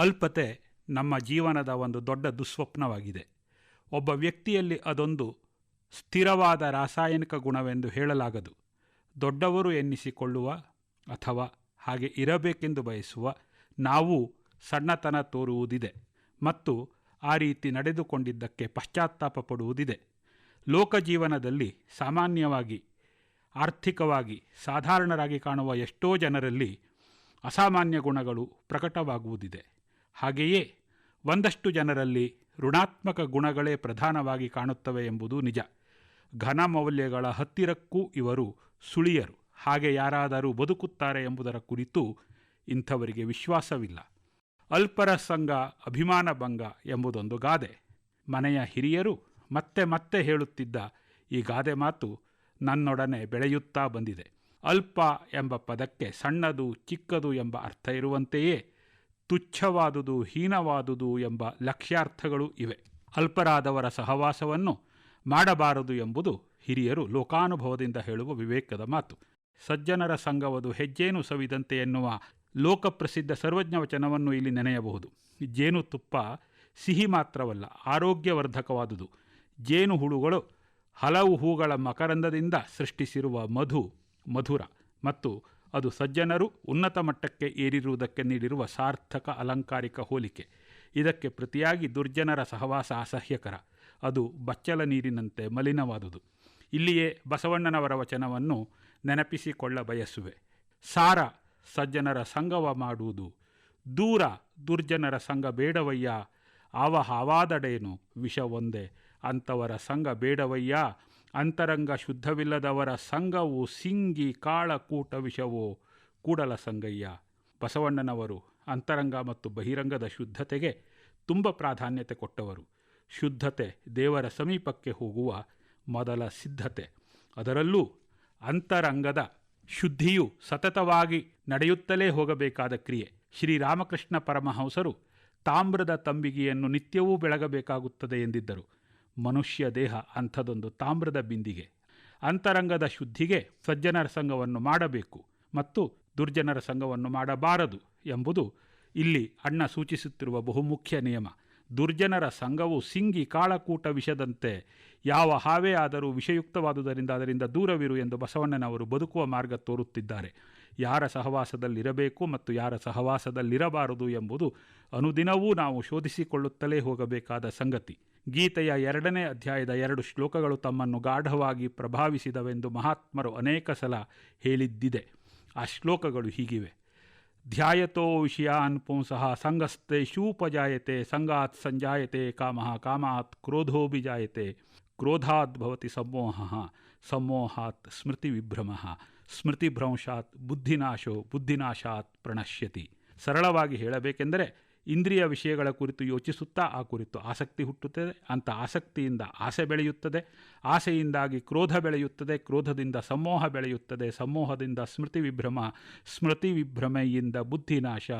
ಅಲ್ಪತೆ ನಮ್ಮ ಜೀವನದ ಒಂದು ದೊಡ್ಡ ದುಸ್ವಪ್ನವಾಗಿದೆ. ಒಬ್ಬ ವ್ಯಕ್ತಿಯಲ್ಲಿ ಅದೊಂದು ಸ್ಥಿರವಾದ ರಾಸಾಯನಿಕ ಗುಣವೆಂದು ಹೇಳಲಾಗದು. ದೊಡ್ಡವರು ಎನ್ನಿಸಿಕೊಳ್ಳುವ ಅಥವಾ ಹಾಗೆ ಇರಬೇಕೆಂದು ಬಯಸುವ ನಾವು ಸಣ್ಣತನ ತೋರುವುದಿದೆ ಮತ್ತು ಆ ರೀತಿ ನಡೆದುಕೊಂಡಿದ್ದಕ್ಕೆ ಪಶ್ಚಾತ್ತಾಪ ಪಡುವುದಿದೆ. ಲೋಕಜೀವನದಲ್ಲಿ ಸಾಮಾನ್ಯವಾಗಿ, ಆರ್ಥಿಕವಾಗಿ ಸಾಧಾರಣರಾಗಿ ಕಾಣುವ ಎಷ್ಟೋ ಜನರಲ್ಲಿ ಅಸಾಮಾನ್ಯ ಗುಣಗಳು ಪ್ರಕಟವಾಗುವುದಿದೆ. ಹಾಗೆಯೇ ಒಂದಷ್ಟು ಜನರಲ್ಲಿ ಋಣಾತ್ಮಕ ಗುಣಗಳೇ ಪ್ರಧಾನವಾಗಿ ಕಾಣುತ್ತವೆ ಎಂಬುದು ನಿಜ. ಘನ ಮೌಲ್ಯಗಳ ಹತ್ತಿರಕ್ಕೂ ಇವರು ಸುಳಿಯರು. ಹಾಗೆ ಯಾರಾದರೂ ಬದುಕುತ್ತಾರೆ ಎಂಬುದರ ಕುರಿತು ಇಂಥವರಿಗೆ ವಿಶ್ವಾಸವಿಲ್ಲ. ಅಲ್ಪರ ಸಂಘ ಅಭಿಮಾನ ಭಂಗ ಎಂಬುದೊಂದು ಗಾದೆ. ಮನೆಯ ಹಿರಿಯರು ಮತ್ತೆ ಮತ್ತೆ ಹೇಳುತ್ತಿದ್ದ ಈ ಗಾದೆ ಮಾತು ನನ್ನೊಡನೆ ಬೆಳೆಯುತ್ತಾ ಬಂದಿದೆ. ಅಲ್ಪ ಎಂಬ ಪದಕ್ಕೆ ಸಣ್ಣದು, ಚಿಕ್ಕದು ಎಂಬ ಅರ್ಥ ಇರುವಂತೆಯೇ ತುಚ್ಛವಾದುದು, ಹೀನವಾದುದು ಎಂಬ ಲಕ್ಷ್ಯಾರ್ಥಗಳು ಇವೆ. ಅಲ್ಪರಾದವರ ಸಹವಾಸವನ್ನು ಮಾಡಬಾರದು ಎಂಬುದು ಹಿರಿಯರು ಲೋಕಾನುಭವದಿಂದ ಹೇಳುವ ವಿವೇಕದ ಮಾತು. ಸಜ್ಜನರ ಸಂಘವದು ಹೆಜ್ಜೇನು ಸವಿದಂತೆ ಎನ್ನುವ ಲೋಕಪ್ರಸಿದ್ಧ ಸರ್ವಜ್ಞ ವಚನವನ್ನು ಇಲ್ಲಿ ನೆನೆಯಬಹುದು. ಜೇನುತುಪ್ಪ ಸಿಹಿ ಮಾತ್ರವಲ್ಲ, ಆರೋಗ್ಯವರ್ಧಕವಾದುದು. ಜೇನು ಹುಳುಗಳು ಹಲವು ಹೂಗಳ ಮಕರಂದದಿಂದ ಸೃಷ್ಟಿಸಿರುವ ಮಧು, ಮಧುರ ಮತ್ತು ಅದು ಸಜ್ಜನರು ಉನ್ನತ ಮಟ್ಟಕ್ಕೆ ಏರಿರುವುದಕ್ಕೆ ನೀಡಿರುವ ಸಾರ್ಥಕ ಅಲಂಕಾರಿಕ ಹೋಲಿಕೆ. ಇದಕ್ಕೆ ಪ್ರತಿಯಾಗಿ ದುರ್ಜನರ ಸಹವಾಸ ಅಸಹ್ಯಕರ. ಅದು ಬಚ್ಚಲ ನೀರಿನಂತೆ ಮಲಿನವಾದುದು. ಇಲ್ಲಿಯೇ ಬಸವಣ್ಣನವರ ವಚನವನ್ನು ನೆನಪಿಸಿಕೊಳ್ಳ ಬಯಸುವೆ. ಸಾರ ಸಜ್ಜನರ ಸಂಗವ ಮಾಡುವುದು. ದೂರ ದುರ್ಜನರ ಸಂಘ ಬೇಡವಯ್ಯ. ಆವ ಹಾವಾದಡೇನು ವಿಷ ಒಂದೇ ಅಂಥವರ ಸಂಘ ಬೇಡವಯ್ಯ. ಅಂತರಂಗ ಶುದ್ಧವಿಲ್ಲದವರ ಸಂಘವು ಸಿಂಗಿ ಕಾಳಕೂಟ ವಿಷವೋ, ಕೂಡಲ ಸಂಗಯ್ಯ. ಬಸವಣ್ಣನವರು ಅಂತರಂಗ ಮತ್ತು ಬಹಿರಂಗದ ಶುದ್ಧತೆಗೆ ತುಂಬ ಪ್ರಾಧಾನ್ಯತೆ ಕೊಟ್ಟವರು. ಶುದ್ಧತೆ ದೇವರ ಸಮೀಪಕ್ಕೆ ಹೋಗುವ ಮೊದಲ ಸಿದ್ಧತೆ. ಅದರಲ್ಲೂ ಅಂತರಂಗದ ಶುದ್ಧಿಯು ಸತತವಾಗಿ ನಡೆಯುತ್ತಲೇ ಹೋಗಬೇಕಾದ ಕ್ರಿಯೆ. ಶ್ರೀರಾಮಕೃಷ್ಣ ಪರಮಹಂಸರು ತಾಮ್ರದ ತಂಬಿಗೆಯನ್ನು ನಿತ್ಯವೂ ಬೆಳಗಬೇಕಾಗುತ್ತದೆ ಎಂದಿದ್ದರು. ಮನುಷ್ಯ ದೇಹ ಅಂಥದೊಂದು ತಾಮ್ರದ ಬಿಂದಿಗೆ. ಅಂತರಂಗದ ಶುದ್ಧಿಗೆ ಸಜ್ಜನರ ಸಂಘವನ್ನು ಮಾಡಬೇಕು ಮತ್ತು ದುರ್ಜನರ ಸಂಘವನ್ನು ಮಾಡಬಾರದು ಎಂಬುದು ಇಲ್ಲಿ ಅಣ್ಣ ಸೂಚಿಸುತ್ತಿರುವ ಬಹುಮುಖ್ಯ ನಿಯಮ. ದುರ್ಜನರ ಸಂಘವು ಸಿಂಗಿ ಕಾಳಕೂಟ ವಿಷದಂತೆ ಯಾವ ಹಾವೇ ಆದರೂ ವಿಷಯುಕ್ತವಾದುದರಿಂದ ಅದರಿಂದ ದೂರವಿರು ಎಂದು ಬಸವಣ್ಣನವರು ಬದುಕುವ ಮಾರ್ಗ ತೋರುತ್ತಿದ್ದಾರೆ. ಯಾರ ಸಹವಾಸದಲ್ಲಿರಬೇಕು ಮತ್ತು ಯಾರ ಸಹವಾಸದಲ್ಲಿರಬಾರದು ಎಂಬುದು ಅನುದಿನವೂ ನಾವು ಶೋಧಿಸಿಕೊಳ್ಳುತ್ತಲೇ ಹೋಗಬೇಕಾದ ಸಂಗತಿ. ಗೀತೆಯ ಎರಡನೇ ಅಧ್ಯಾಯದ ಎರಡು ಶ್ಲೋಕಗಳು ತಮ್ಮನ್ನು ಗಾಢವಾಗಿ ಪ್ರಭಾವಿಸಿದವೆಂದು ಮಹಾತ್ಮರು ಅನೇಕ ಸಲ ಹೇಳಿದ್ದಿದೆ. ಆ ಶ್ಲೋಕಗಳು ಹೀಗಿವೆ. ಧ್ಯಾಯತೋ ವಿಷಯಾನ್ ಪುಂಸಃ ಸಂಗಸ್ತೇಷೂಪಜಾಯತೆ ಸಂಗಾತ್ ಸಂಜಾಯತೆ ಕಾಮಃ ಕಾಮಾತ್ ಕ್ರೋಧೋಭಿಜಾಯತೆ ಕ್ರೋಧಾತ್ ಭವತಿ ಸಮೋಹ ಸಮೋಹಾತ್ ಸ್ಮೃತಿ ವಿಭ್ರಮ ಸ್ಮೃತಿಭ್ರಂಶಾತ್ ಬುದ್ಧಿನಾಶೋ ಬುದ್ಧಿನಾಶಾತ್ ಪ್ರಣಶ್ಯತಿ. ಸರಳವಾಗಿ ಹೇಳಬೇಕೆಂದರೆ ಇಂದ್ರಿಯ ವಿಷಯಗಳ ಕುರಿತು ಯೋಚಿಸುತ್ತಾ ಆ ಕುರಿತು ಆಸಕ್ತಿ ಹುಟ್ಟುತ್ತದೆ. ಅಂಥ ಆಸಕ್ತಿಯಿಂದ ಆಸೆ ಬೆಳೆಯುತ್ತದೆ. ಆಸೆಯಿಂದಾಗಿ ಕ್ರೋಧ ಬೆಳೆಯುತ್ತದೆ. ಕ್ರೋಧದಿಂದ ಸಮೋಹ ಬೆಳೆಯುತ್ತದೆ. ಸಮೋಹದಿಂದ ಸ್ಮೃತಿ ವಿಭ್ರಮ, ಸ್ಮೃತಿ ವಿಭ್ರಮೆಯಿಂದ ಬುದ್ಧಿನಾಶ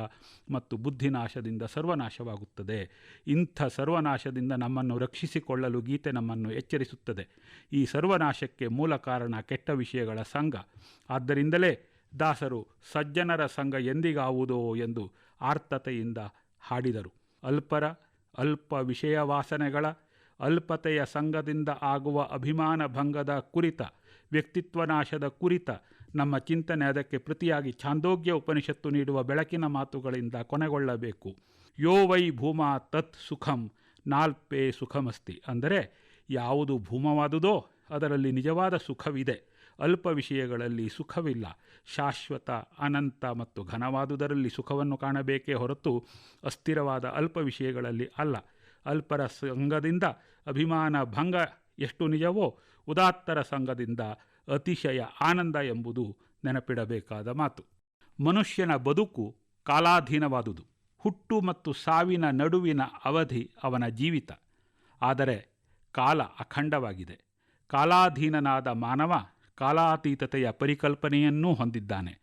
ಮತ್ತು ಬುದ್ಧಿನಾಶದಿಂದ ಸರ್ವನಾಶವಾಗುತ್ತದೆ. ಇಂಥ ಸರ್ವನಾಶದಿಂದ ನಮ್ಮನ್ನು ರಕ್ಷಿಸಿಕೊಳ್ಳಲು ಗೀತೆ ನಮ್ಮನ್ನು ಎಚ್ಚರಿಸುತ್ತದೆ. ಈ ಸರ್ವನಾಶಕ್ಕೆ ಮೂಲ ಕಾರಣ ಕೆಟ್ಟ ವಿಷಯಗಳ ಸಂಘ. ಆದ್ದರಿಂದಲೇ ದಾಸರು ಸಜ್ಜನರ ಸಂಘ ಎಂದಿಗಾವುದೋ ಎಂದು ಆರ್ತತೆಯಿಂದ ಹಾಡಿದರು. ಅಲ್ಪರ, ಅಲ್ಪ ವಿಷಯ ವಾಸನೆಗಳ ಅಲ್ಪತೆಯ ಸಂಘದಿಂದ ಆಗುವ ಅಭಿಮಾನ ಭಂಗದ ಕುರಿತ, ವ್ಯಕ್ತಿತ್ವ ನಾಶದ ಕುರಿತ, ನಮ್ಮ ಚಿಂತನೆ ಅದಕ್ಕೆ ಪ್ರತಿಯಾಗಿ ಛಾಂದೋಗ್ಯ ಉಪನಿಷತ್ತು ನೀಡುವ ಬೆಳಕಿನ ಮಾತುಗಳಿಂದ ಕೊನೆಗೊಳ್ಳಬೇಕು. ಯೋ ವೈ ಭೂಮಾ ತತ್ ಸುಖಂ, ನಾಲ್ಪೇ ಸುಖಮಸ್ತಿ. ಅಂದರೆ, ಯಾವುದು ಭೂಮವಾದುದೋ ಅದರಲ್ಲಿ ನಿಜವಾದ ಸುಖವಿದೆ. ಅಲ್ಪ ವಿಷಯಗಳಲ್ಲಿ ಸುಖವಿಲ್ಲ. ಶಾಶ್ವತ, ಅನಂತ ಮತ್ತು ಘನವಾದುದರಲ್ಲಿ ಸುಖವನ್ನು ಕಾಣಬೇಕೇ ಹೊರತು ಅಸ್ಥಿರವಾದ ಅಲ್ಪ ವಿಷಯಗಳಲ್ಲಿ ಅಲ್ಲ. ಅಲ್ಪರ ಸಂಘದಿಂದ ಅಭಿಮಾನ ಭಂಗ ಎಷ್ಟು ನಿಜವೋ ಉದಾತ್ತರ ಸಂಘದಿಂದ ಅತಿಶಯ ಆನಂದ ಎಂಬುದು ನೆನಪಿಡಬೇಕಾದ ಮಾತು. ಮನುಷ್ಯನ ಬದುಕು ಕಾಲಾಧೀನವಾದುದು. ಹುಟ್ಟು ಮತ್ತು ಸಾವಿನ ನಡುವಿನ ಅವಧಿ ಅವನ ಜೀವಿತ. ಆದರೆ ಕಾಲ ಅಖಂಡವಾಗಿದೆ. ಕಾಲಾಧೀನನಾದ ಮಾನವ ಕಾಲಾತೀತತೆಯ ಪರಿಕಲ್ಪನೆಯನ್ನೂ ಹೊಂದಿದ್ದಾನೆ.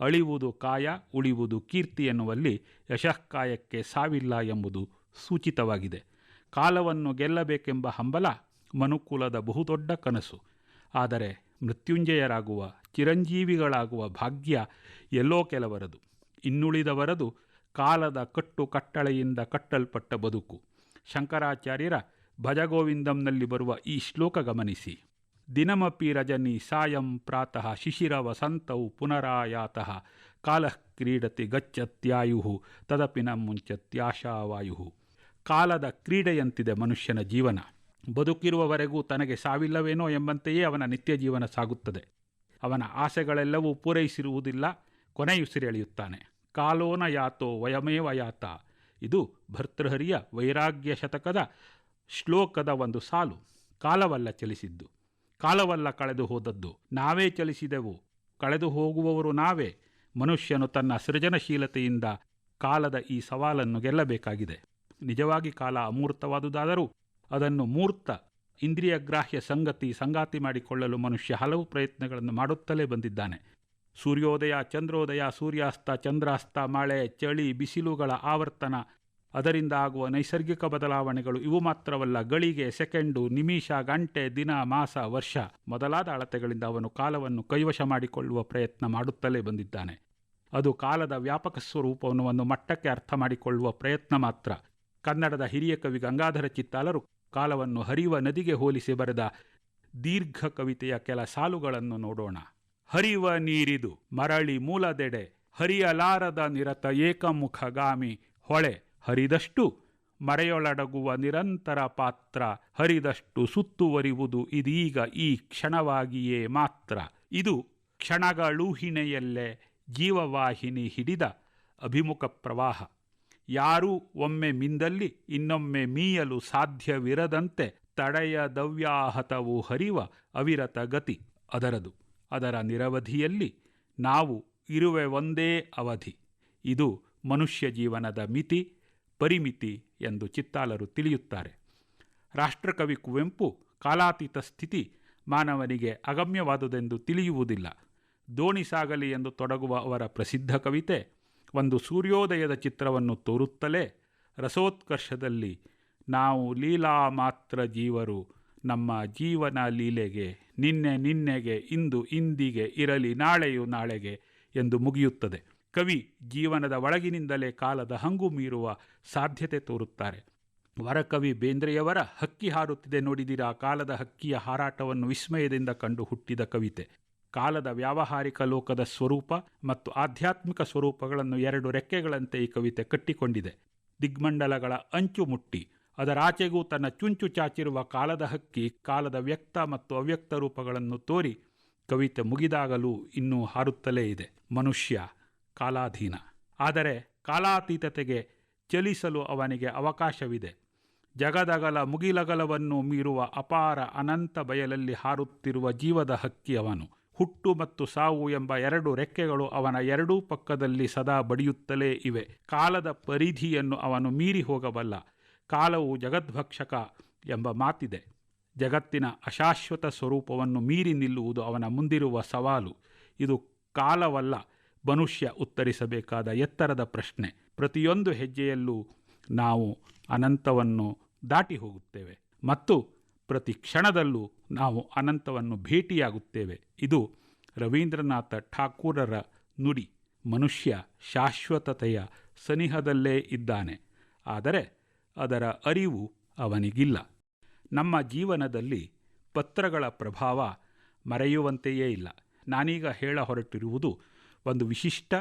ಅಳಿವುದು ಕಾಯ, ಉಳಿವುದು ಕೀರ್ತಿ ಎನ್ನುವಲ್ಲಿ ಯಶಃಕಾಯಕ್ಕೆ ಸಾವಿಲ್ಲ ಎಂಬುದು ಸೂಚಿತವಾಗಿದೆ. ಕಾಲವನ್ನು ಗೆಲ್ಲಬೇಕೆಂಬ ಹಂಬಲ ಮನುಕುಲದ ಬಹುದೊಡ್ಡ ಕನಸು. ಆದರೆ ಮೃತ್ಯುಂಜಯರಾಗುವ, ಚಿರಂಜೀವಿಗಳಾಗುವ ಭಾಗ್ಯ ಎಲ್ಲೋ ಕೆಲವರದು. ಇನ್ನುಳಿದವರದು ಕಾಲದ ಕಟ್ಟು ಕಟ್ಟಳೆಯಿಂದ ಕಟ್ಟಲ್ಪಟ್ಟ ಬದುಕು. ಶಂಕರಾಚಾರ್ಯರ ಭಜಗೋವಿಂದಂನಲ್ಲಿ ಬರುವ ಈ ಶ್ಲೋಕ ಗಮನಿಸಿ. ದಿನಮಪಿ ರಜನಿ ಸಾಯಂ ಪ್ರಾತಃ ಶಿಶಿರ ವಸಂತೌ ಪುನರಾಯಾತಃ ಕಾಲಃ ಕ್ರೀಡತಿ ಗಚ್ಚತ್ಯಾಯು ತದಪಿ ನ ಮುಂಚತ್ಯಾಶಾವಾಯು ಕಾಲದ ಕ್ರೀಡೆಯಂತಿದೆ ಮನುಷ್ಯನ ಜೀವನ. ಬದುಕಿರುವವರೆಗೂ ತನಗೆ ಸಾವಿಲ್ಲವೇನೋ ಎಂಬಂತೆಯೇ ಅವನ ನಿತ್ಯ ಜೀವನ ಸಾಗುತ್ತದೆ. ಅವನ ಆಸೆಗಳೆಲ್ಲವೂ ಪೂರೈಸಿರುವುದಿಲ್ಲ ಕೊನೆಯುಸಿರೆಳೆಯುತ್ತಾನೆ ಕಾಲೋನ ಯಾತೋ ವಯಮೇವ ಯಾತ. ಇದು ಭರ್ತೃಹರಿಯ ವೈರಾಗ್ಯ ಶತಕದ ಶ್ಲೋಕದ ಒಂದು ಸಾಲು. ಕಾಲವಲ್ಲ ಚಲಿಸಿದ್ದು. ಕಾಲವಲ್ಲ ಕಳೆದು ಹೋದದ್ದು. ನಾವೇ ಚಲಿಸಿದೆವು. ಕಳೆದು ಹೋಗುವವರು ನಾವೇ. ಮನುಷ್ಯನು ತನ್ನ ಸೃಜನಶೀಲತೆಯಿಂದ ಕಾಲದ ಈ ಸವಾಲನ್ನು ಗೆಲ್ಲಬೇಕಾಗಿದೆ. ನಿಜವಾಗಿ ಕಾಲ ಅಮೂರ್ತವಾದುದಾದರೂ ಅದನ್ನು ಮೂರ್ತ ಇಂದ್ರಿಯಗ್ರಾಹ್ಯ ಸಂಗತಿ ಸಂಗಾತಿ ಮಾಡಿಕೊಳ್ಳಲು ಮನುಷ್ಯ ಹಲವು ಪ್ರಯತ್ನಗಳನ್ನು ಮಾಡುತ್ತಲೇ ಬಂದಿದ್ದಾನೆ. ಸೂರ್ಯೋದಯ, ಚಂದ್ರೋದಯ, ಸೂರ್ಯಾಸ್ತ, ಚಂದ್ರಾಸ್ತ, ಮಳೆ, ಚಳಿ, ಬಿಸಿಲುಗಳ ಆವರ್ತನ ಅದರಿಂದ ಆಗುವ ನೈಸರ್ಗಿಕ ಬದಲಾವಣೆಗಳು ಇವು ಮಾತ್ರವಲ್ಲ, ಗಳಿಗೆ, ಸೆಕೆಂಡು, ನಿಮಿಷ, ಗಂಟೆ, ದಿನ, ಮಾಸ, ವರ್ಷ ಮೊದಲಾದ ಅಳತೆಗಳಿಂದ ಅವನು ಕಾಲವನ್ನು ಕೈವಶ ಮಾಡಿಕೊಳ್ಳುವ ಪ್ರಯತ್ನ ಮಾಡುತ್ತಲೇ ಬಂದಿದ್ದಾನೆ. ಅದು ಕಾಲದ ವ್ಯಾಪಕ ಸ್ವರೂಪವನ್ನು ಒಂದು ಮಟ್ಟಕ್ಕೆ ಅರ್ಥ ಮಾಡಿಕೊಳ್ಳುವ ಪ್ರಯತ್ನ ಮಾತ್ರ. ಕನ್ನಡದ ಹಿರಿಯ ಕವಿ ಗಂಗಾಧರ ಚಿತ್ತಾಲರು ಕಾಲವನ್ನು ಹರಿಯುವ ನದಿಗೆ ಹೋಲಿಸಿ ಬರೆದ ದೀರ್ಘ ಕವಿತೆಯ ಕೆಲ ಸಾಲುಗಳನ್ನು ನೋಡೋಣ. ಹರಿವ ನೀರಿದು ಮರಳಿ ಮೂಲದೆಡೆ ಹರಿಯಲಾರದ ನಿರತ ಏಕಮುಖಗಾಮಿ ಹೊಳೆ ಹರಿದಷ್ಟು ಮರೆಯೊಳಡಗುವ ನಿರಂತರ ಪಾತ್ರ ಹರಿದಷ್ಟು ಸುತ್ತುವರಿವುದು ಇದೀಗ ಈ ಕ್ಷಣವಾಗಿಯೇ ಮಾತ್ರ. ಇದು ಕ್ಷಣಗಳೂಹಿಣೆಯಲ್ಲೇ ಜೀವವಾಹಿನಿ ಹಿಡಿದ ಅಭಿಮುಖ ಪ್ರವಾಹ. ಯಾರೂ ಒಮ್ಮೆ ಮಿಂದಲ್ಲಿ ಇನ್ನೊಮ್ಮೆ ಮೀಯಲು ಸಾಧ್ಯವಿರದಂತೆ ತಡೆಯದವ್ಯಾಹತವು ಹರಿವ ಅವಿರತ ಗತಿ ಅದರದು. ಅದರ ನಿರವಧಿಯಲ್ಲಿ ನಾವು ಇರುವೆ ಒಂದೇ ಅವಧಿ. ಇದು ಮನುಷ್ಯ ಜೀವನದ ಮಿತಿ ಪರಿಮಿತಿ ಎಂದು ಚಿತ್ತಾಲರು ತಿಳಿಯುತ್ತಾರೆ. ರಾಷ್ಟ್ರಕವಿ ಕುವೆಂಪು ಕಾಲಾತೀತ ಸ್ಥಿತಿ ಮಾನವನಿಗೆ ಅಗಮ್ಯವಾದುದೆಂದು ತಿಳಿಯುವುದಿಲ್ಲ. ದೋಣಿ ಸಾಗಲಿ ಎಂದು ತೊಡಗುವ ಅವರ ಪ್ರಸಿದ್ಧ ಕವಿತೆ ಒಂದು ಸೂರ್ಯೋದಯದ ಚಿತ್ರವನ್ನು ತೋರುತ್ತಲೇ ರಸೋತ್ಕರ್ಷದಲ್ಲಿ ನಾವು ಲೀಲಾ ಮಾತ್ರ ಜೀವರು, ನಮ್ಮ ಜೀವನ ಲೀಲೆಗೆ, ನಿನ್ನೆ ನಿನ್ನೆಗೆ, ಇಂದು ಇಂದಿಗೆ ಇರಲಿ, ನಾಳೆಯು ನಾಳೆಗೆ ಎಂದು ಮುಗಿಯುತ್ತದೆ. ಕವಿ ಜೀವನದ ಒಳಗಿನಿಂದಲೇ ಕಾಲದ ಹಂಗು ಮೀರುವ ಸಾಧ್ಯತೆ ತೋರುತ್ತಾರೆ. ವರಕವಿ ಬೇಂದ್ರೆಯವರ ಹಕ್ಕಿ ಹಾರುತ್ತಿದೆ ನೋಡಿದಿರಾ ಕಾಲದ ಹಕ್ಕಿಯ ಹಾರಾಟವನ್ನು ವಿಸ್ಮಯದಿಂದ ಕಂಡು ಹುಟ್ಟಿದ ಕವಿತೆ. ಕಾಲದ ವ್ಯಾವಹಾರಿಕ ಲೋಕದ ಸ್ವರೂಪ ಮತ್ತು ಆಧ್ಯಾತ್ಮಿಕ ಸ್ವರೂಪಗಳನ್ನು ಎರಡು ರೆಕ್ಕೆಗಳಂತೆ ಈ ಕವಿತೆ ಕಟ್ಟಿಕೊಂಡಿದೆ. ದಿಗ್ಮಂಡಲಗಳ ಅಂಚು ಮುಟ್ಟಿ ಅದರಾಚೆಗೂ ತನ್ನ ಚುಂಚು ಚಾಚಿರುವ ಕಾಲದ ಹಕ್ಕಿ, ಕಾಲದ ವ್ಯಕ್ತ ಮತ್ತು ಅವ್ಯಕ್ತ ರೂಪಗಳನ್ನು ತೋರಿ ಕವಿತೆ ಮುಗಿದಾಗಲೂ ಇನ್ನೂ ಹಾರುತ್ತಲೇ ಇದೆ. ಮನುಷ್ಯ ಕಾಲಾಧೀನ. ಆದರೆ ಕಾಲಾತೀತತೆಗೆ ಚಲಿಸಲು ಅವನಿಗೆ ಅವಕಾಶವಿದೆ. ಜಗದಗಲ ಮುಗಿಲಗಲವನ್ನು ಮೀರುವ ಅಪಾರ ಅನಂತ ಬಯಲಲ್ಲಿ ಹಾರುತ್ತಿರುವ ಜೀವದ ಹಕ್ಕಿ ಅವನು. ಹುಟ್ಟು ಮತ್ತು ಸಾವು ಎಂಬ ಎರಡು ರೆಕ್ಕೆಗಳು ಅವನ ಎರಡೂ ಪಕ್ಕದಲ್ಲಿ ಸದಾ ಬಡಿಯುತ್ತಲೇ ಇವೆ. ಕಾಲದ ಪರಿಧಿಯನ್ನು ಅವನು ಮೀರಿ ಹೋಗಬಲ್ಲ. ಕಾಲವು ಜಗದ್ಭಕ್ಷಕ ಎಂಬ ಮಾತಿದೆ. ಜಗತ್ತಿನ ಅಶಾಶ್ವತ ಸ್ವರೂಪವನ್ನು ಮೀರಿ ನಿಲ್ಲುವುದು ಅವನ ಮುಂದಿರುವ ಸವಾಲು. ಇದು ಕಾಲವಲ್ಲ ಮನುಷ್ಯ ಉತ್ತರಿಸಬೇಕಾದ ಎತ್ತರದ ಪ್ರಶ್ನೆ. ಪ್ರತಿಯೊಂದು ಹೆಜ್ಜೆಯಲ್ಲೂ ನಾವು ಅನಂತವನ್ನು ದಾಟಿ ಹೋಗುತ್ತೇವೆ ಮತ್ತು ಪ್ರತಿ ಕ್ಷಣದಲ್ಲೂ ನಾವು ಅನಂತವನ್ನು ಭೇಟಿಯಾಗುತ್ತೇವೆ. ಇದು ರವೀಂದ್ರನಾಥ ಠಾಕೂರರ ನುಡಿ. ಮನುಷ್ಯ ಶಾಶ್ವತತೆಯ ಸನಿಹದಲ್ಲೇ ಇದ್ದಾನೆ. ಆದರೆ ಅದರ ಅರಿವು ಅವನಿಗಿಲ್ಲ. ನಮ್ಮ ಜೀವನದಲ್ಲಿ ಪತ್ರಗಳ ಪ್ರಭಾವ ಮರೆಯುವಂತೆಯೇ ಇಲ್ಲ. ನಾನೀಗ ಹೇಳ ಹೊರಟಿರುವುದು ಒಂದು ವಿಶಿಷ್ಟ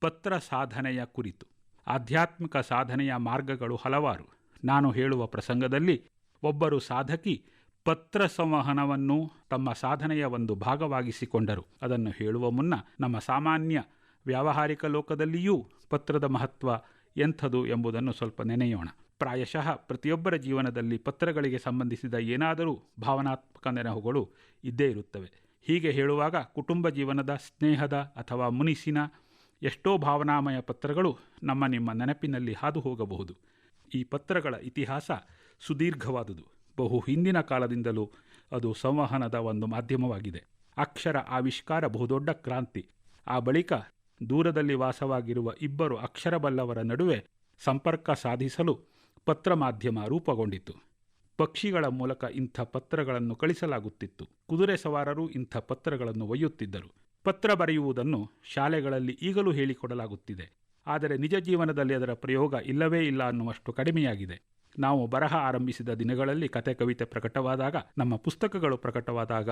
ಪತ್ರ ಸಾಧನೆಯ ಕುರಿತು. ಆಧ್ಯಾತ್ಮಿಕ ಸಾಧನೆಯ ಮಾರ್ಗಗಳು ಹಲವಾರು. ನಾನು ಹೇಳುವ ಪ್ರಸಂಗದಲ್ಲಿ ಒಬ್ಬರು ಸಾಧಕಿ ಪತ್ರ ಸಂವಹನವನ್ನು ತಮ್ಮ ಸಾಧನೆಯ ಒಂದು ಭಾಗವಾಗಿಸಿಕೊಂಡರು. ಅದನ್ನು ಹೇಳುವ ಮುನ್ನ ನಮ್ಮ ಸಾಮಾನ್ಯ ವ್ಯಾವಹಾರಿಕ ಲೋಕದಲ್ಲಿಯೂ ಪತ್ರದ ಮಹತ್ವ ಎಂಥದು ಎಂಬುದನ್ನು ಸ್ವಲ್ಪ ನೆನೆಯೋಣ. ಪ್ರಾಯಶಃ ಪ್ರತಿಯೊಬ್ಬರ ಜೀವನದಲ್ಲಿ ಪತ್ರಗಳಿಗೆ ಸಂಬಂಧಿಸಿದ ಏನಾದರೂ ಭಾವನಾತ್ಮಕ ನೆನಹುಗಳು ಇದ್ದೇ ಇರುತ್ತವೆ. ಹೀಗೆ ಹೇಳುವಾಗ ಕುಟುಂಬ ಜೀವನದ ಸ್ನೇಹದ ಅಥವಾ ಮುನಿಸಿನ ಎಷ್ಟೋ ಭಾವನಾಮಯ ಪತ್ರಗಳು ನಮ್ಮ ನಿಮ್ಮ ನೆನಪಿನಲ್ಲಿ ಹಾದು ಹೋಗಬಹುದು ಈ ಪತ್ರಗಳ ಇತಿಹಾಸ ಸುದೀರ್ಘವಾದುದು. ಬಹು ಹಿಂದಿನ ಕಾಲದಿಂದಲೂ ಅದು ಸಂವಹನದ ಒಂದು ಮಾಧ್ಯಮವಾಗಿದೆ. ಅಕ್ಷರ ಆವಿಷ್ಕಾರ ಬಹುದೊಡ್ಡ ಕ್ರಾಂತಿ. ಆ ಬಳಿಕ ದೂರದಲ್ಲಿ ವಾಸವಾಗಿರುವ ಇಬ್ಬರು ಅಕ್ಷರಬಲ್ಲವರ ನಡುವೆ ಸಂಪರ್ಕ ಸಾಧಿಸಲು ಪತ್ರ ಮಾಧ್ಯಮ ರೂಪುಗೊಂಡಿತು ಪಕ್ಷಿಗಳ ಮೂಲಕ ಇಂಥ ಪತ್ರಗಳನ್ನು ಕಳಿಸಲಾಗುತ್ತಿತ್ತು. ಕುದುರೆ ಸವಾರರು ಇಂಥ ಪತ್ರಗಳನ್ನು ಒಯ್ಯುತ್ತಿದ್ದರು. ಪತ್ರ ಬರೆಯುವುದನ್ನು ಶಾಲೆಗಳಲ್ಲಿ ಈಗಲೂ ಹೇಳಿಕೊಡಲಾಗುತ್ತಿದೆ. ಆದರೆ ನಿಜ ಜೀವನದಲ್ಲಿ ಅದರ ಪ್ರಯೋಗ ಇಲ್ಲವೇ ಇಲ್ಲ ಅನ್ನುವಷ್ಟು ಕಡಿಮೆಯಾಗಿದೆ. ನಾವು ಬರಹ ಆರಂಭಿಸಿದ ದಿನಗಳಲ್ಲಿ ಕತೆ ಕವಿತೆ ಪ್ರಕಟವಾದಾಗ, ನಮ್ಮ ಪುಸ್ತಕಗಳು ಪ್ರಕಟವಾದಾಗ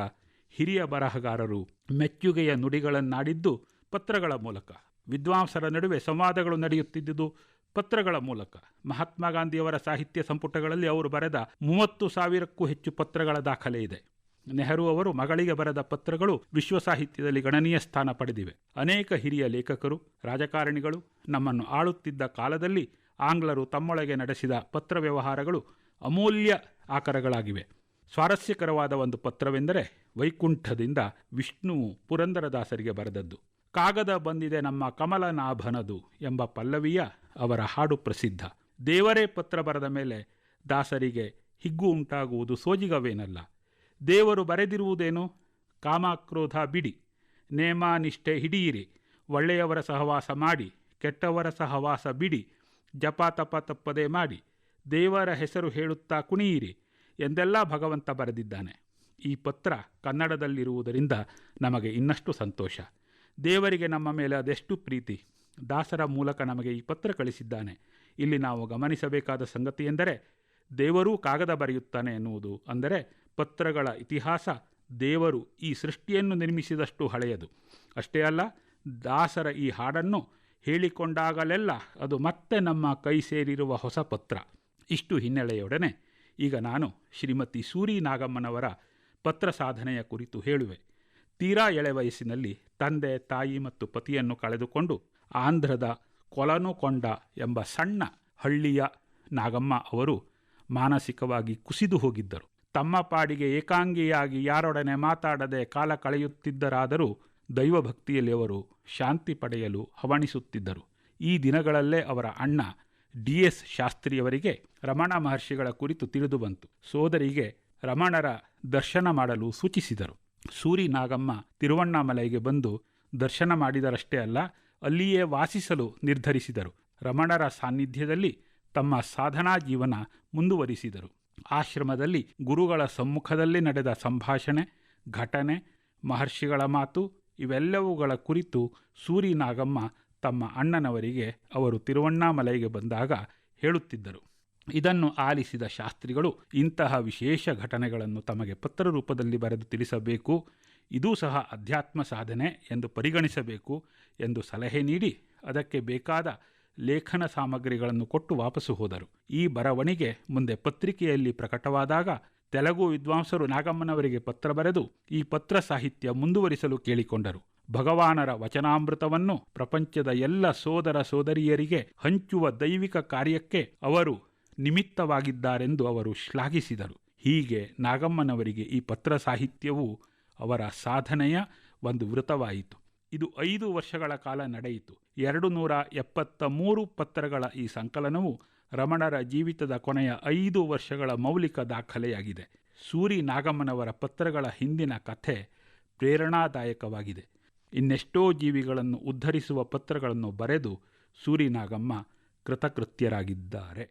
ಹಿರಿಯ ಬರಹಗಾರರು ಮೆಚ್ಚುಗೆಯ ನುಡಿಗಳನ್ನಾಡಿದ್ದು ಪತ್ರಗಳ ಮೂಲಕ. ವಿದ್ವಾಂಸರ ನಡುವೆ ಸಂವಾದಗಳು ನಡೆಯುತ್ತಿದ್ದುದು ಪತ್ರಗಳ ಮೂಲಕ. ಮಹಾತ್ಮ ಗಾಂಧಿಯವರ ಸಾಹಿತ್ಯ ಸಂಪುಟಗಳಲ್ಲಿ ಅವರು ಬರೆದ ಮೂವತ್ತು ಸಾವಿರಕ್ಕೂ ಹೆಚ್ಚು ಪತ್ರಗಳ ದಾಖಲೆ ಇದೆ. ನೆಹರು ಅವರು ಮಗಳಿಗೆ ಬರೆದ ಪತ್ರಗಳು ವಿಶ್ವ ಸಾಹಿತ್ಯದಲ್ಲಿ ಗಣನೀಯ ಸ್ಥಾನ ಪಡೆದಿವೆ. ಅನೇಕ ಹಿರಿಯ ಲೇಖಕರು, ರಾಜಕಾರಣಿಗಳು ನಮ್ಮನ್ನು ಆಳುತ್ತಿದ್ದ ಕಾಲದಲ್ಲಿ ಆಂಗ್ಲರು ತಮ್ಮೊಳಗೆ ನಡೆಸಿದ ಪತ್ರ ವ್ಯವಹಾರಗಳು ಅಮೂಲ್ಯ ಆಕರಗಳಾಗಿವೆ. ಸ್ವಾರಸ್ಯಕರವಾದ ಒಂದು ಪತ್ರವೆಂದರೆ ವೈಕುಂಠದಿಂದ ವಿಷ್ಣುವು ಪುರಂದರದಾಸರಿಗೆ ಬರೆದದ್ದು. ಕಾಗದ ಬಂದಿದೆ ನಮ್ಮ ಕಮಲನಾಭನದು ಎಂಬ ಪಲ್ಲವಿಯ ಅವರ ಹಾಡು ಪ್ರಸಿದ್ಧ. ದೇವರೇ ಪತ್ರ ಬರೆದ ಮೇಲೆ ದಾಸರಿಗೆ ಹಿಗ್ಗು ಉಂಟಾಗುವುದು ಸೋಜಿಗವೇನಲ್ಲ. ದೇವರು ಬರೆದಿರುವುದೇನು? ಕಾಮಾಕ್ರೋಧ ಬಿಡಿ. ನೇಮ ನಿಷ್ಠೆ ಹಿಡಿಯಿರಿ. ಒಳ್ಳೆಯವರ ಸಹವಾಸ ಮಾಡಿ. ಕೆಟ್ಟವರ ಸಹವಾಸ ಬಿಡಿ. ಜಪ ತಪ ತಪ್ಪದೆ ಮಾಡಿ. ದೇವರ ಹೆಸರು ಹೇಳುತ್ತಾ ಕುಣಿಯಿರಿ ಎಂದೆಲ್ಲ ಭಗವಂತ ಬರೆದಿದ್ದಾನೆ. ಈ ಪತ್ರ ಕನ್ನಡದಲ್ಲಿರುವುದರಿಂದ ನಮಗೆ ಇನ್ನಷ್ಟು ಸಂತೋಷ. ದೇವರಿಗೆ ನಮ್ಮ ಮೇಲೆ ಅದೆಷ್ಟು ಪ್ರೀತಿ. ದಾಸರ ಮೂಲಕ ನಮಗೆ ಈ ಪತ್ರ ಕಳಿಸಿದ್ದಾನೆ. ಇಲ್ಲಿ ನಾವು ಗಮನಿಸಬೇಕಾದ ಸಂಗತಿ ಎಂದರೆ, ದೇವರೂ ಕಾಗದ ಬರೆಯುತ್ತಾನೆ ಎನ್ನುವುದು. ಅಂದರೆ, ಪತ್ರಗಳ ಇತಿಹಾಸ ದೇವರು ಈ ಸೃಷ್ಟಿಯನ್ನು ನಿರ್ಮಿಸಿದಷ್ಟು ಹಳೆಯದು. ಅಷ್ಟೇ ಅಲ್ಲ, ದಾಸರ ಈ ಹಾಡನ್ನು ಹೇಳಿಕೊಂಡಾಗಲೆಲ್ಲ ಅದು ಮತ್ತೆ ನಮ್ಮ ಕೈ ಸೇರಿರುವ ಹೊಸ ಪತ್ರ. ಇಷ್ಟು ಹಿನ್ನೆಲೆಯೊಡನೆ ಈಗ ನಾನು ಶ್ರೀಮತಿ ಸೂರಿ ನಾಗಮ್ಮನವರ ಪತ್ರ ಸಾಧನೆಯ ಕುರಿತು ಹೇಳುವೆ. ತೀರಾ ಎಳೆ ವಯಸ್ಸಿನಲ್ಲಿ ತಂದೆ, ತಾಯಿ ಮತ್ತು ಪತಿಯನ್ನು ಕಳೆದುಕೊಂಡು ಆಂಧ್ರದ ಕೊಲನುಕೊಂಡ ಎಂಬ ಸಣ್ಣ ಹಳ್ಳಿಯ ನಾಗಮ್ಮ ಅವರು ಮಾನಸಿಕವಾಗಿ ಕುಸಿದು ಹೋಗಿದ್ದರು. ತಮ್ಮ ಪಾಡಿಗೆ ಏಕಾಂಗಿಯಾಗಿ ಯಾರೊಡನೆ ಮಾತಾಡದೆ ಕಾಲ ಕಳೆಯುತ್ತಿದ್ದರಾದರೂ ದೈವಭಕ್ತಿಯಲ್ಲಿ ಅವರು ಶಾಂತಿ ಪಡೆಯಲು ಹವಣಿಸುತ್ತಿದ್ದರು. ಈ ದಿನಗಳಲ್ಲೇ ಅವರ ಅಣ್ಣ ಡಿ ಎಸ್ ಶಾಸ್ತ್ರಿಯವರಿಗೆ ರಮಣ ಮಹರ್ಷಿಗಳ ಕುರಿತು ತಿಳಿದು ಬಂತು. ಸೋದರಿಗೆ ರಮಣರ ದರ್ಶನ ಮಾಡಲು ಸೂಚಿಸಿದರು. ಸೂರಿ ನಾಗಮ್ಮ ತಿರುವಣ್ಣಾಮಲೈಗೆ ಬಂದು ದರ್ಶನ ಮಾಡಿದರಷ್ಟೇ ಅಲ್ಲ ಅಲ್ಲಿಯೇ ವಾಸಿಸಲು ನಿರ್ಧರಿಸಿದರು. ರಮಣರ ಸಾನ್ನಿಧ್ಯದಲ್ಲಿ ತಮ್ಮ ಸಾಧನಾ ಜೀವನ ಮುಂದುವರಿಸಿದರು. ಆಶ್ರಮದಲ್ಲಿ ಗುರುಗಳ ಸಮ್ಮುಖದಲ್ಲಿ ನಡೆದ ಸಂಭಾಷಣೆ, ಘಟನೆ, ಮಹರ್ಷಿಗಳ ಮಾತು ಇವೆಲ್ಲವುಗಳ ಕುರಿತು ಸೂರಿ ನಾಗಮ್ಮ ತಮ್ಮ ಅಣ್ಣನವರಿಗೆ, ಅವರು ತಿರುವಣ್ಣಾಮಲೈಗೆ ಬಂದಾಗ ಹೇಳುತ್ತಿದ್ದರು. ಇದನ್ನು ಆಲಿಸಿದ ಶಾಸ್ತ್ರಿಗಳು ಇಂತಹ ವಿಶೇಷ ಘಟನೆಗಳನ್ನು ತಮಗೆ ಪತ್ರ ರೂಪದಲ್ಲಿ ಬರೆದು ತಿಳಿಸಬೇಕು. ಇದೂ ಸಹ ಅಧ್ಯಾತ್ಮ ಸಾಧನೆ ಎಂದು ಪರಿಗಣಿಸಬೇಕು ಎಂದು ಸಲಹೆ ನೀಡಿ ಅದಕ್ಕೆ ಬೇಕಾದ ಲೇಖನ ಸಾಮಗ್ರಿಗಳನ್ನು ಕೊಟ್ಟು ವಾಪಸ್ಸು ಹೋದರು. ಈ ಬರವಣಿಗೆ ಮುಂದೆ ಪತ್ರಿಕೆಯಲ್ಲಿ ಪ್ರಕಟವಾದಾಗ ತೆಲುಗು ವಿದ್ವಾಂಸರು ನಾಗಮ್ಮನವರಿಗೆ ಪತ್ರ ಬರೆದು ಈ ಪತ್ರ ಸಾಹಿತ್ಯ ಮುಂದುವರಿಸಲು ಕೇಳಿಕೊಂಡರು. ಭಗವಾನರ ವಚನಾಮೃತವನ್ನು ಪ್ರಪಂಚದ ಎಲ್ಲ ಸೋದರ ಸೋದರಿಯರಿಗೆ ಹಂಚುವ ದೈವಿಕ ಕಾರ್ಯಕ್ಕೆ ಅವರು ನಿಮಿತ್ತವಾಗಿದ್ದಾರೆಂದು ಅವರು ಶ್ಲಾಘಿಸಿದರು. ಹೀಗೆ ನಾಗಮ್ಮನವರಿಗೆ ಈ ಪತ್ರ ಸಾಹಿತ್ಯವು ಅವರ ಸಾಧನೆಯ ಒಂದು ವೃತವಾಯಿತು ಇದು ಐದು ವರ್ಷಗಳ ಕಾಲ ನಡೆಯಿತು. ಎರಡು ನೂರ ಎಪ್ಪತ್ತ ಮೂರು ಪತ್ರಗಳ ಈ ಸಂಕಲನವು ರಮಣರ ಜೀವಿತದ ಕೊನೆಯ ಐದು ವರ್ಷಗಳ ಮೌಲಿಕ ದಾಖಲೆಯಾಗಿದೆ. ಸೂರಿ ನಾಗಮ್ಮನವರ ಪತ್ರಗಳ ಹಿಂದಿನ ಕಥೆ ಪ್ರೇರಣಾದಾಯಕವಾಗಿದೆ. ಇನ್ನೆಷ್ಟೋ ಜೀವಿಗಳನ್ನು ಉದ್ಧರಿಸುವ ಪತ್ರಗಳನ್ನು ಬರೆದು ಸೂರಿ ನಾಗಮ್ಮ ಕೃತಕೃತ್ಯರಾಗಿದ್ದಾರೆ.